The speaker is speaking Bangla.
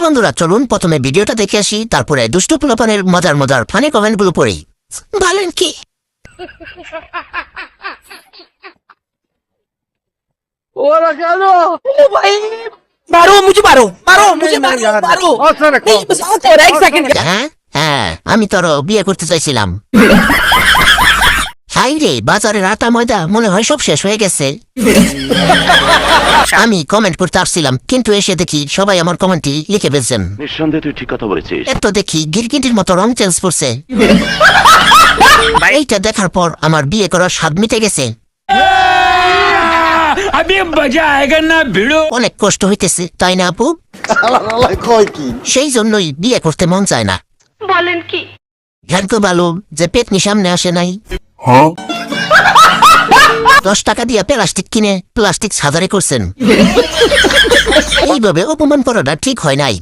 বন্ধুরা চলুন প্রথমে ভিডিওটা দেখে আসি তারপরে দুষ্টু পোলাপানের মজার মজার ফানি কমেন্টগুলো পড়ি বলেন কি আমি তোর বিয়ে করতে চাইছিলাম হাইরে বাজারের আটা ময়দা মনে হয় সব শেষ হয়ে গেছে। আমি কমেন্ট পড়তে আসছিলাম কিন্তু এসে দেখি সবাই আমার কমেন্টটি লিখে ফেলছেন। তুই ঠিক কথা বলেছিস। এত দেখি গিরগিটির মতো রং চেঞ্জ করছে। এইটা দেখার পর আমার বিয়ে করার স্বাদ মিটে গেছে। অনেক কষ্ট হইতেছে তাই না আপু? সেই জন্যই বিয়ে করতে মন চায় না। বলেন কি? ভালো যে পেটনি সামনে আসে নাই। দশ টাকা দিয়ে প্লাস্টিক কিনে প্লাস্টিক সাজারে করছেন। এইভাবে অপমান করাটা ঠিক হয় নাই।